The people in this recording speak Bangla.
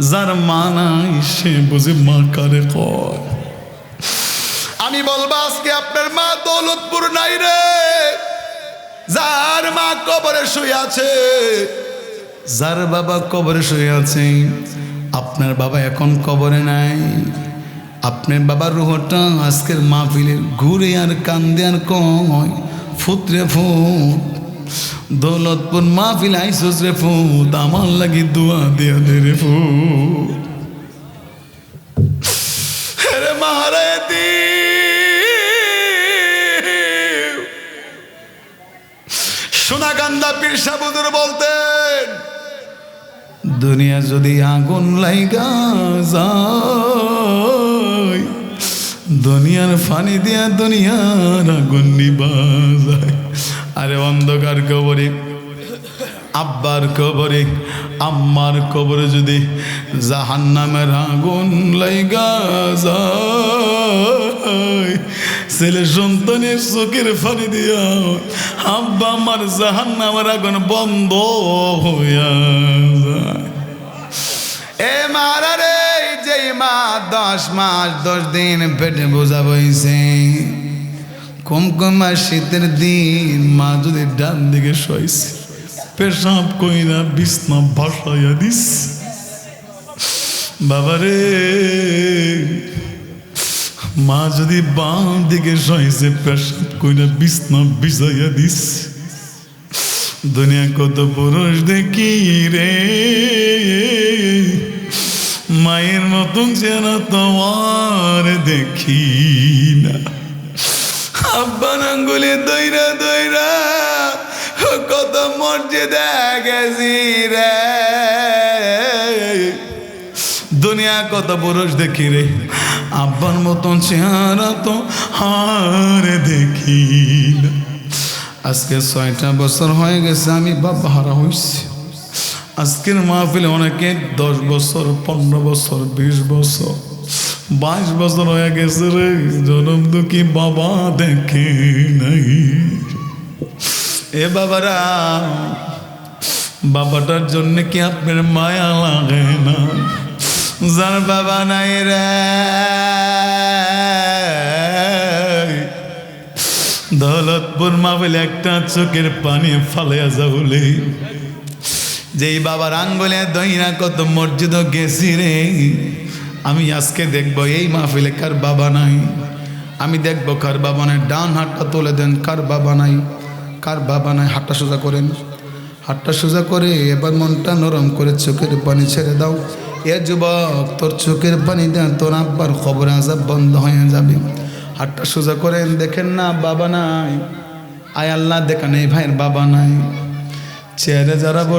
যার মা নাই সে বুঝে মা কারে কয়। আমি বলব, আজকে আপনার মা দৌলতপুর নাই রে। যার মা কবরে শুয়ে আছে, যার বাবা কবরে শুয়ে আছে, আপনার বাবা এখন কবরে নাই। আপনার বাবার রুহটা আজকের মাহফিলে ঘুরে আর কান্দে আর কয়, ফুতরে ফুট দৌলতপুর মাহফিল আইসোস রে ফুট আমার লাগি দোয়া দিয়া দে রে ফুট রে মারায় দি সোনাকান্দা পীর সাবুদুর বলতেন, দুনিয়া যদি আগুন লাইগা যায়, দুনিয়ার ফানি দিয়া দুনিয়ার আগুন নিবা যায়। আরে অন্ধকার কবরে, আব্বার কবরে, আম্মার কবরে যদি জাহান্নামের আগুন লাইগা যায়, ছেলে সন্তানের চোখের ফানি দিয়া আব্বা আমার জাহান্নামের আগুন বন্ধ হইয়া এ মারা রে যে মা দশ মাস, দশ দিন পেটে বোঝা বইছে। কুমকুমা শীতের দিন মা যদি ডান দিকে শোইছে পেশাব কইরা বিছনা ভাসাইয়া দিস। বাবারে, মা যদি বাম দিকে শোইছে পেশাব কইরা বিছনা বিছাইয়া দিস। দুনিয়া কত পুরুষ দেখি রে, মায়ের মতন যেন তোমার দেখি না। আব্বান আঙ্গুলে দৈরা দৈরা কত মসজিদে গেছি রে। দুনিয়া কত পুরুষ দেখি রে, আব্বার মতন চেহারা তো হার দেখি আজকে ছয়টা বছর হয়ে গেছে আমি বাবা হারা হয়েছি আজকের মাহফিলে অনেকে দশ বছর, পনেরো বছর, বিশ বছর। বাইশ বছর হয়ে গেছে রে, জনম দুঃখী বাবা দেখে নাই। এ বাবারা, বাবাটার জন্য কি আপনার মায়া লাগে না? যার বাবা নাই রে। দৌলতপুর মাহফিল একটা চোখের পানি ফালিয়া যাবলে। যেই বাবার আঙ্গুলে দইনা কত মসজিদ গেছি রে। আমি আজকে দেখব, এই মাহফিলে কার বাবা নাই? আমি দেখব কার বাবা নাই, ডান হাতটা তুলে দেন, কার বাবা নাই? কার বাবা নাই? হাতটা সোজা করেন। হাতটা সোজা করে এবার মনটা নরম করে চোখের পানি ছেড়ে দাও। এ যুবক, তোর চোখের পানি দেন তোর আব্বার খবর আজাব বন্ধ হয়ে যাবে। হাতটা সোজা করেন, দেখেন না বাবা নাই। আয় আল্লাহ, দেখান এই ভাইয়ের বাবা নাই। চেয়ারে যারা বস